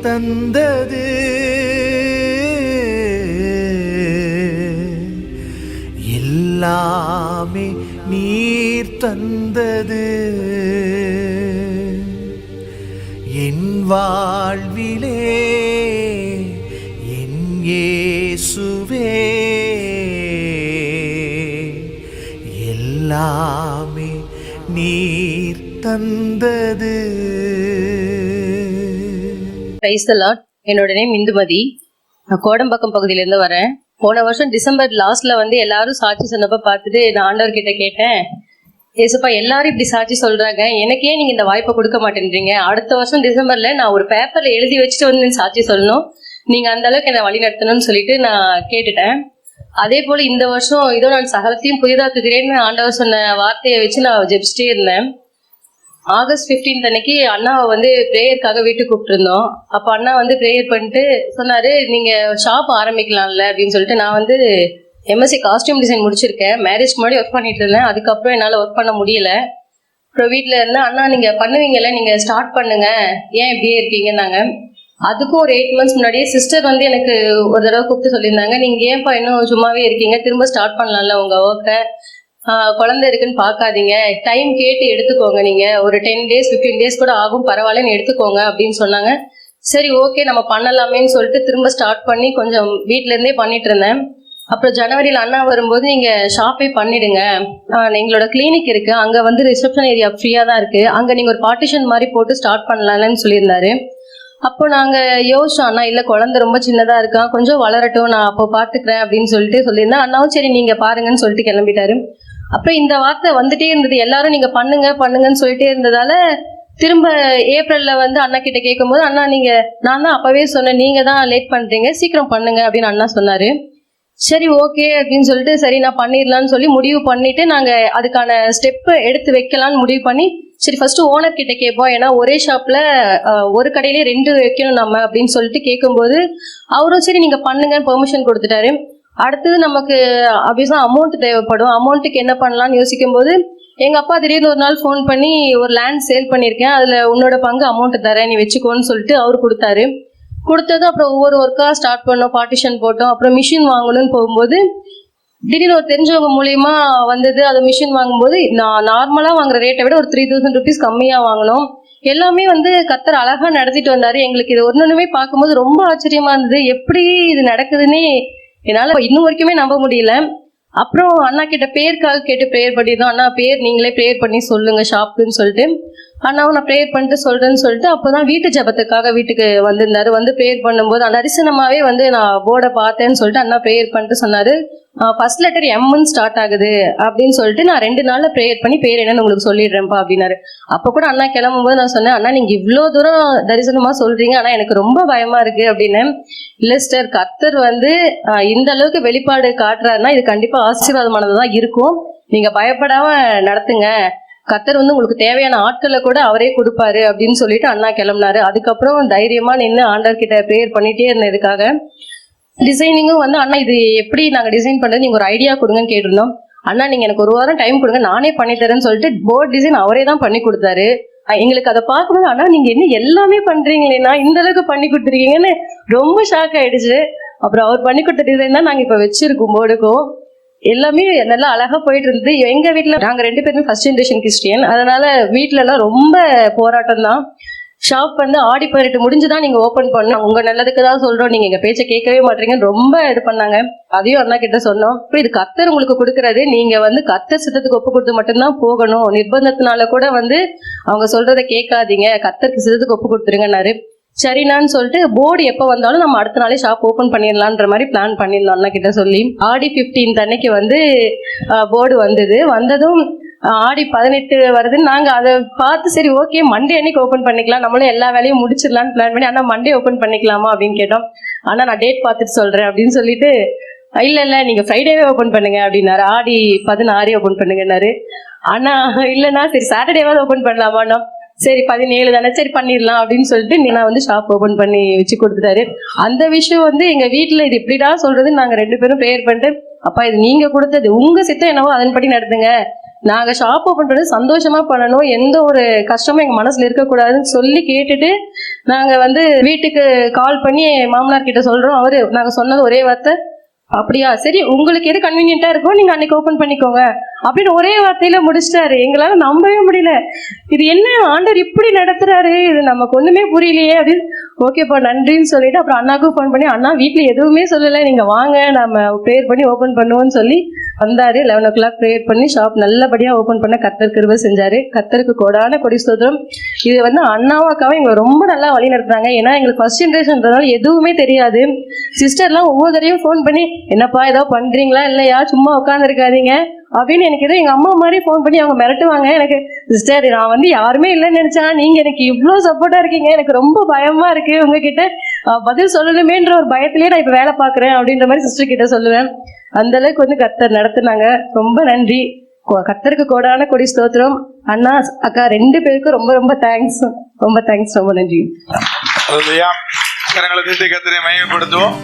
தந்தது. எல்லாமே நீர் தந்தது. என் வாழ்விலே என் ஏசுவே எல்லாமே நீர் தந்தது. பிரைஸ் லாட் என்னோட நேம் இந்துமதி. நான் கோடம்பாக்கம் பகுதியிலேருந்து வரேன். போன வருஷம் டிசம்பர் லாஸ்ட்ல வந்து எல்லாரும் சாட்சி சொன்னப்ப பார்த்துட்டு நான் ஆண்டவர்கிட்ட கேட்டேன். ஏசுப்பா எல்லாரும் இப்படி சாட்சி சொல்றாங்க. எனக்கே நீங்க இந்த வாய்ப்பை கொடுக்க மாட்டேன்றீங்க. அடுத்த வருஷம் டிசம்பர்ல நான் ஒரு பேப்பர்ல எழுதி வச்சுட்டு வந்து சாட்சி சொல்லணும். நீங்க அந்த அளவுக்கு என்னை வழி நடத்தணும்னு சொல்லிட்டு நான் கேட்டுட்டேன். அதே போல இந்த வருஷம் இதோ நான் சகலத்தையும் புதிதாக்குகிறேன்னு ஆண்டவர் சொன்ன வார்த்தையை வச்சு நான் ஜெபிச்சிட்டே இருந்தேன். ஆகஸ்ட் 15th அன்னைக்கு அண்ணாவை வந்து ப்ரேயருக்காக வீட்டுக்கு கூப்பிட்டுருந்தோம். அப்போ அண்ணா வந்து ப்ரேயர் பண்ணிட்டு சொன்னாரு நீங்க ஷாப் ஆரம்பிக்கலாம்ல அப்படின்னு சொல்லிட்டு நான் வந்து எம்எஸ்சி காஸ்டியூம் டிசைன் முடிச்சிருக்கேன். மேரேஜ் முன்னாடி ஒர்க் பண்ணிட்டு இருந்தேன். அதுக்கப்புறம் என்னால் ஒர்க் பண்ண முடியல. அப்புறம் வீட்டில் இருந்தால் அண்ணா நீங்க பண்ணுவீங்கல்ல நீங்க ஸ்டார்ட் பண்ணுங்க. ஏன் இப்படியே இருக்கீங்கன்னாங்க. அதுக்கும் ஒரு எயிட் மந்த்ஸ் முன்னாடியே சிஸ்டர் வந்து எனக்கு ஒரு தடவை கூப்பிட்டு சொல்லியிருந்தாங்க. நீங்க ஏன்ப்பா இன்னும் சும்மாவே இருக்கீங்க? திரும்ப ஸ்டார்ட் பண்ணலாம்ல உங்க ஒர்க்கை குழந்தை இருக்குன்னு பார்க்காதீங்க. டைம் கேட்டு எடுத்துக்கோங்க நீங்க. ஒரு டென் டேஸ் ஃபிஃப்டீன் டேஸ் கூட ஆகும் பரவாயில்லன்னு எடுத்துக்கோங்க அப்படின்னு சொன்னாங்க. சரி ஓகே நம்ம பண்ணலாமேன்னு சொல்லிட்டு திரும்ப ஸ்டார்ட் பண்ணி கொஞ்சம் வீட்ல இருந்தே பண்ணிட்டு இருந்தேன். அப்புறம் ஜனவரியில் அண்ணா வரும்போது நீங்க ஷாப்பே பண்ணிடுங்க. எங்களோட கிளினிக் இருக்கு. அங்க வந்து ரிசப்ஷன் ஏரியா ஃப்ரீயா தான் இருக்கு. அங்க நீங்க ஒரு பார்ட்டிஷன் மாதிரி போட்டு ஸ்டார்ட் பண்ணலாம்னு சொல்லியிருந்தாரு. அப்போ நாங்க யோசிச்சோம் அண்ணா இல்ல குழந்தை ரொம்ப சின்னதா இருக்கான் கொஞ்சம் வளரட்டும் நான் அப்போ பாத்துக்கிறேன் அப்படின்னு சொல்லிட்டு சொல்லியிருந்தேன். அண்ணாவும் சரி நீங்க பாருங்கன்னு சொல்லிட்டு கிளம்பிட்டாரு. அப்புறம் இந்த வார்த்தை வந்துட்டே இருந்தது. எல்லாரும் நீங்க பண்ணுங்க பண்ணுங்கன்னு சொல்லிட்டே இருந்ததால திரும்ப ஏப்ரல்ல வந்து அண்ணா கிட்ட கேட்கும்போது அண்ணா நீங்க நான் தான் அப்பவே சொன்னேன். நீங்க தான் லேட் பண்றீங்க. சீக்கிரம் பண்ணுங்க அப்படின்னு அண்ணா சொன்னாரு. சரி ஓகே அப்படின்னு சொல்லிட்டு சரி நான் பண்ணிடலாம்னு சொல்லி முடிவு பண்ணிட்டு நாங்க அதுக்கான ஸ்டெப் எடுத்து வைக்கலாம்னு முடிவு பண்ணி சரி ஃபர்ஸ்ட் ஓனர் கிட்ட கேட்போம். ஏன்னா ஒரே ஷாப்ல ஒரு கடையிலே ரெண்டு வைக்கணும் நம்ம அப்படின்னு சொல்லிட்டு கேட்கும்போது அவரும் சரி நீங்க பண்ணுங்க பெர்மிஷன் கொடுத்துட்டாரு. அடுத்தது நமக்கு ஆப்வியஸா அமௌண்ட் தேவைப்படும். அமௌண்ட்டுக்கு என்ன பண்ணலாம்னு யோசிக்கும் போது எங்க அப்பா திடீர்னு ஒரு நாள் ஃபோன் பண்ணி ஒரு லேண்ட் சேல் பண்ணியிருக்கேன். அதுல உன்னோட பங்கு அமௌண்ட் தரேன் நீ வச்சுக்கோன்னு சொல்லிட்டு அவர் கொடுத்தாரு. கொடுத்ததும் அப்புறம் ஒவ்வொரு ஒர்க்காக ஸ்டார்ட் பண்ணோம் பார்ட்டிஷன் போட்டோம். அப்புறம் மிஷின் வாங்கணும்னு போகும்போது திடீர்னு ஒரு தெரிஞ்சவங்க மூலியமா வந்தது. அது மிஷின் வாங்கும்போது நான் நார்மலா வாங்குற ரேட்டை விட ஒரு த்ரீ தௌசண்ட் ருபீஸ் கம்மியா வாங்கினோம். எல்லாமே வந்து கத்தர் அழகா நடத்திட்டு வந்தாரு. எங்களுக்கு இது ஒன்றுமே பார்க்கும்போது ரொம்ப ஆச்சரியமா இருந்தது. எப்படி இது நடக்குதுன்னே என்னால இன்னும் வரைக்குமே நம்ப முடியல. அப்புறம் அண்ணா கிட்ட பேருக்காக கேட்டு ப்ரேயர் பண்ணியிருந்தோம் அண்ணா பேர் நீங்களே ப்ரேயர் பண்ணி சொல்லுங்க ஷாப்புன்னு சொல்லிட்டு. அண்ணாவும் நான் ப்ரேயர் பண்ணிட்டு சொல்றேன்னு சொல்லிட்டு அப்போதான் வீட்டு ஜபத்துக்காக வீட்டுக்கு வந்திருந்தாரு. வந்து ப்ரேயர் பண்ணும்போது தரிசனமாவே வந்து நான் போர்டை பார்த்தேன்னு சொல்லிட்டு அண்ணா ப்ரேயர் பண்ணிட்டு சொன்னாரு. ஃபர்ஸ்ட் லெட்டர் எம்னு ஸ்டார்ட் ஆகுது அப்படின்னு சொல்லிட்டு நான் ரெண்டு நாள்ல ப்ரேயர் பண்ணி பேர் என்னன்னு உங்களுக்கு சொல்லிடுறேன்ப்பா அப்படின்னாரு. அப்போ கூட அண்ணா கிளம்பும்போது நான் சொன்னேன் அண்ணா நீங்க இவ்வளோ தூரம் தரிசனமா சொல்றீங்க ஆனா எனக்கு ரொம்ப பயமா இருக்கு அப்படின்னு. இல்ல சிஸ்டர் கத்தர் வந்து இந்த அளவுக்கு வெளிப்பாடு காட்டுறாருன்னா இது கண்டிப்பா ஆசீர்வாதமானது தான் இருக்கும். நீங்க பயப்படாம நடத்துங்க. கத்தர் வந்து உங்களுக்கு தேவையான ஆட்களை கூட அவரே கொடுப்பாரு அப்படின்னு சொல்லிட்டு அண்ணா கிளம்புனாரு. அதுக்கப்புறம் தைரியமா நின்று ஆண்டர் கிட்ட ப்ரேயர் பண்ணிட்டே இருந்ததுக்காக டிசைனிங்கும் வந்து அண்ணா இது எப்படி நாங்க டிசைன் பண்றது? நீங்க ஒரு ஐடியா கொடுங்கன்னு கேட்டிருந்தோம். அண்ணா நீங்க எனக்கு ஒரு வாரம் டைம் கொடுங்க. நானே பண்ணித்தரேன்னு சொல்லிட்டு போர்ட் டிசைன் அவரே தான் பண்ணி கொடுத்தாரு. எங்களுக்கு அதை பார்க்கும்போது அண்ணா நீங்க என்ன எல்லாமே பண்ணுறீங்களேண்ணா இந்த அளவுக்கு பண்ணி கொடுத்துருக்கீங்கன்னு ரொம்ப ஷாக் ஆயிடுச்சு. அப்புறம் அவர் பண்ணி கொடுத்த டிசைன் தான் நாங்க இப்ப வச்சிருக்கோம் போர்டுக்கும் எல்லாமே நல்லா அழகா போயிட்டு இருந்தது. எங்க வீட்டுல நாங்க ரெண்டு பேருமே ஃபர்ஸ்ட் ஜென்ரேஷன் கிறிஸ்டியன் அதனால வீட்டுல எல்லாம் ரொம்ப போராட்டம் தான். ஷாப் வந்து ஆடி பதினெட்டு முடிஞ்சுதான் நீங்க ஓபன் பண்ணோம் உங்க நல்லதுக்கு தான் சொல்றோம். நீங்க எங்க பேச்ச கேட்கவே மாட்டீங்கன்னு ரொம்ப இது பண்ணாங்க. அதையும் அண்ணா கிட்ட சொன்னோம். இப்போ இது கத்தர் உங்களுக்கு கொடுக்கறது. நீங்க வந்து கத்தர் சித்தத்துக்கு ஒப்பு கொடுத்து மட்டும்தான் போகணும். நிர்பந்தத்தினால கூட வந்து அவங்க சொல்றதை கேட்காதீங்க. கத்தருக்கு சித்தத்துக்கு ஒப்பு கொடுத்துருங்கன்னாரு. சரிண்ணான்னு சொல்லிட்டு போர்டு எப்போ வந்தாலும் நம்ம அடுத்த நாளே ஷாப் ஓப்பன் பண்ணிடலான்ற மாதிரி பிளான் பண்ணியிருந்தோம் அண்ணா கிட்ட சொல்லி. ஆடி 15th அன்னைக்கு வந்து போர்டு வந்தது. வந்ததும் ஆடி பதினெட்டு வருதுன்னு நாங்கள் அதை பார்த்து சரி ஓகே மண்டே அன்னைக்கு ஓப்பன் பண்ணிக்கலாம். நம்மளும் எல்லா வேலையும் முடிச்சிடலாம்னு பிளான் பண்ணி ஆனால் மண்டே ஓப்பன் பண்ணிக்கலாமா அப்படின்னு கேட்டோம். ஆனால் நான் டேட் பார்த்துட்டு சொல்கிறேன் அப்படின்னு சொல்லிட்டு இல்ல இல்ல நீங்க ஃப்ரைடேவே ஓபன் பண்ணுங்க அப்படின்னாரு. ஆடி பதினாறு ஓபன் பண்ணுங்கன்னாரு. ஆனா இல்லைன்னா சரி சாட்டர்டேவாவது ஓபன் பண்ணலாமாண்ணா? சரி பதினேழு தானே? சரி பண்ணிடலாம் அப்படின்னு சொல்லிட்டு நீ நான் வந்து ஷாப் ஓபன் பண்ணி வச்சு கொடுத்துட்டாரு. அந்த விஷயம் வந்து எங்க வீட்டுல இது இப்படிடா சொல்றது? நாங்க ரெண்டு பேரும் ப்ரேயர் பண்ணிட்டு அப்பா இது நீங்க கொடுத்தது. உங்க சித்தம் என்னவோ அதன்படி நடத்துங்க நாங்க ஷாப் ஓபன் பண்ணது சந்தோஷமா பண்ணணும். எந்த ஒரு கஷ்டமும் எங்க மனசுல இருக்கக்கூடாதுன்னு சொல்லி கேட்டுட்டு நாங்க வந்து வீட்டுக்கு கால் பண்ணி மாமனார் கிட்ட சொல்றோம். அவரு நாங்க சொன்னது ஒரே வார்த்தை. அப்படியா? சரி உங்களுக்கு எது கன்வீனியன்ட்டா இருக்கோ நீங்க அன்னைக்கு ஓபன் பண்ணிக்கோங்க. அப்படின்னு ஒரே வார்த்தையில முடிச்சிட்டாரு. எங்களால நம்பவே முடியல. இது என்ன ஆண்டர் இப்படி நடத்துறாரு? இது நமக்கு ஒண்ணுமே புரியலையே. அப்படின்னு ஓகேப்பா நன்றின்னு சொல்லிட்டு அப்புறம் அண்ணாக்கும் ஃபோன் பண்ணி அண்ணா வீட்டுல எதுவுமே சொல்லல. நீங்க வாங்க. நம்ம ப்ரேயர் பண்ணி ஓபன் பண்ணுவோம்னு சொல்லி வந்தாரு. லெவன் ஓ கிளாக் ப்ரேயர் பண்ணி ஷாப் நல்லபடியா ஓபன் பண்ண கத்தர் கிருபை செஞ்சாரு. கத்தருக்கு கோடான கொடி ஸ்தோத்திரம். இது வந்து அண்ணாவும் அக்காவும் எங்களை ரொம்ப நல்லா வழி நடத்துறாங்க. ஏன்னா எங்களுக்கு ஃபர்ஸ்ட் ஜென்ரேஷன்றதுனால எதுவுமே தெரியாது. சிஸ்டர்லாம் ஒவ்வொரு தடவையும் ஃபோன் பண்ணி என்னப்பா ஏதோ பண்றீங்களா? இல்லையா? சும்மா உட்காந்துருக்காதீங்க அப்படின்னு எனக்கு ஏதோ எங்க அம்மா மாதிரி ஃபோன் பண்ணி அவங்க மிரட்டுவாங்க. எனக்கு சிஸ்டர் நான் வந்து யாருமே இல்லைன்னு நினைச்சா நீங்க எனக்கு இவ்வளோ சப்போர்ட்டா இருக்கீங்க. எனக்கு ரொம்ப பயமா இருக்கு. உங்ககிட்ட பதில் சொல்லணுமேன்ற ஒரு பயத்திலேயே நான் இப்ப வேலை பாக்குறேன் அப்படின்ற மாதிரி சிஸ்டர் கிட்ட சொல்லுவேன். அந்த அளவுக்கு வந்து கத்தர் நடத்துனாங்க. ரொம்ப நன்றி. கத்தருக்கு கோடான கொடி ஸ்தோத்திரம். அண்ணா அக்கா ரெண்டு பேருக்கும் ரொம்ப ரொம்ப தேங்க்ஸ் ரொம்ப தேங்க்ஸ் ரொம்ப நன்றி. அல்லேலூயா. கரங்களை மையப்படுத்துவோம்